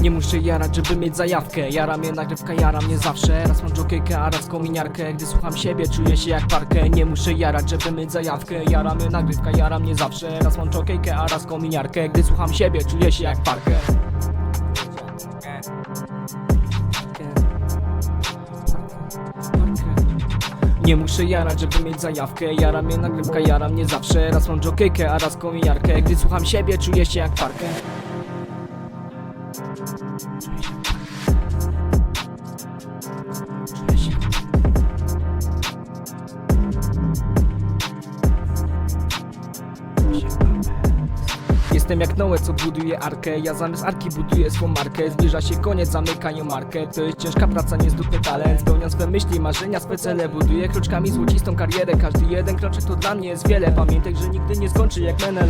Nie muszę jarać, żeby mieć zajawkę. Jara mnie nagrywka, jara mnie zawsze. Raz mam a raz kominiarkę. Gdy słucham siebie, czuję się jak parkę. Nie muszę jarać, żeby mieć zajawkę. Jara mnie nagrywka, jara mnie zawsze. Raz mam a raz kominiarkę. Gdy słucham siebie, czuję się jak parkę Nie muszę jarać, żeby mieć zajawkę. Jara mnie nagrywka, jara mnie zawsze. Raz mam jokejkę, a raz kominiarkę. Gdy słucham siebie, czuję się jak parkę. Czuję się Jestem jak Noe, co buduje arkę. Ja zamiast arki buduję swą markę. Zbliża się koniec, zamykają markę To jest ciężka praca, niezwykły talent. Spełniam swe myśli, marzenia, swe cele Buduję kroczkami złocistą karierę. Każdy jeden kroczek to dla mnie jest wiele. Pamiętaj, że nigdy nie skończy jak Menel.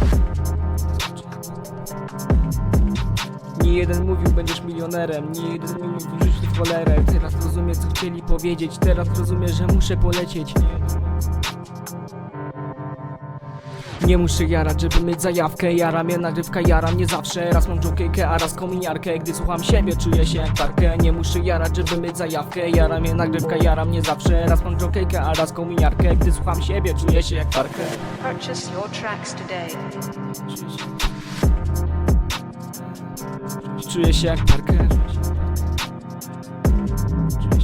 Nie jeden mówił, będziesz milionerem. Nie jeden mówił, wrzuć w cholerę Teraz rozumiem, co chcieli powiedzieć. Teraz rozumiem, że muszę polecieć nie muszę jarać, żeby mieć zajawkę. Jara mnie nagrywka, jara mnie zawsze. Raz mam jokejkę, a raz kominiarkę. Gdy słucham siebie, czuję się jak parkę. Nie muszę jarać, żeby mieć zajawkę. Jara mnie nagrywka, jara mnie zawsze. Raz mam jokejkę, a raz kominiarkę. Gdy słucham siebie, czuję się jak parkę. Purchase your tracks today. Czuję się jak parkę Czuję się jak parkę